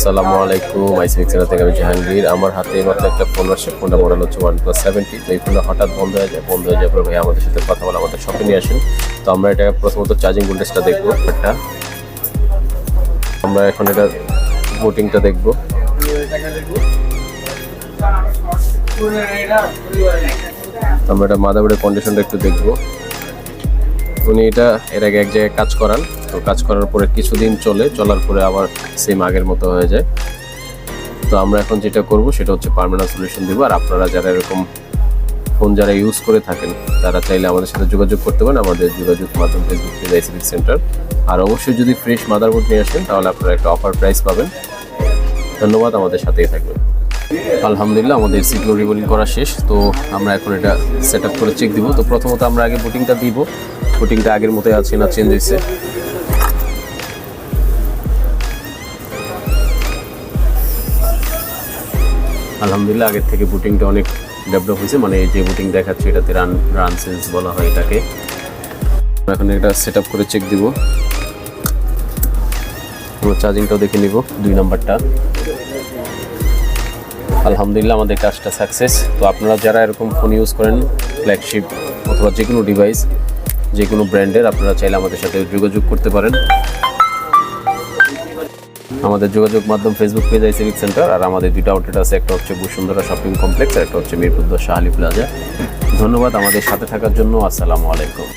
আসসালামু আলাইকুম আইসিফিক সেন্টার থেকে আমি জাহাঙ্গীর। আমার হাতে মাত্র একটা ফোন আসছে ফোনটা মডেল হচ্ছে ওয়ান প্লাস সেভেন্টি তো এই ফোনটা হঠাৎ বন্ধ হয়ে যায়, বন্ধ হয়ে যাওয়ার পর ভাই আমাদের সাথে কথা বলে আমাদের শপে নিয়ে আসেন। তো আমরা এটা প্রথমত চার্জিং ভোল্টেজটা দেখব, একটা। আমরা এখন এটা বুটিংটা দেখব। আমরা এটা মাদাবোর্ডের কন্ডিশনটা একটু দেখব। উনি এটা, এর আগে এক জায়গায় কাজ করান। তো কাজ করার পরে কিছুদিন চলে, চলার পরে আবার সেম আগের মতো হয়ে যায়। তো আমরা এখন যেটা করব, সেটা হচ্ছে পার্মানেন্ট সলিউশন দিব। আর আপনারা যারা এরকম ফোন যারা ইউজ করে থাকেন, তারা চাইলে আমাদের সাথে যোগাযোগ করতে পারেন, আমাদের যোগাযোগ মাধ্যম ফেসবুক পেজ আইসিবিক সেন্টার আর অবশ্যই যদি ফ্রেশ মাদারবোর্ড নিয়ে আসেন, তাহলে আপনারা একটা অফার প্রাইস পাবেন। ধন্যবাদ, আমাদের সাথেই থাকবেন। আলহামদুলিল্লাহ, আমাদের সিকিউর রিবোলিং করা শেষ। তো আমরা এখন এটা সেট করে চেক দিব। তো প্রথমত আমরা আগে বুটিংটা দিব। বুটিংটা আগের মতোই আছে না চেঞ্জ হয়েছে। আলহামদুলিল্লাহ, আগের থেকে বুটিংটা অনেক ডেভেলপ হয়েছে। মানে যে বুটিং দেখাচ্ছে, এটাতে রান রান সেন্স বলা হয় এটাকে। এখন এটা সেট করে চেক দিব। পুরো চার্জিংটাও দেখে নিব, দুই নাম্বারটা আলহামদুলিল্লাহ আমাদের কাজটা সাকসেস তো আপনারা যারা এরকম ফোন ইউজ করেন ফ্ল্যাগশিপ অথবা যে কোনো ডিভাইস যে কোনো ব্র্যান্ডের আপনারা চাইলে আমাদের সাথে যোগাযোগ করতে পারেন। আমাদের যোগাযোগ মাধ্যম Facebook page I civic centre আর আমাদের দুটো আউটলেট আছে, একটা হচ্ছে বসুন্ধরা শপিং কমপ্লেক্স আর একটা হচ্ছে মিরপুর শাহালি প্লাজা ধন্যবাদ আমাদের সাথে থাকার জন্য, আসসালামু আলাইকুম।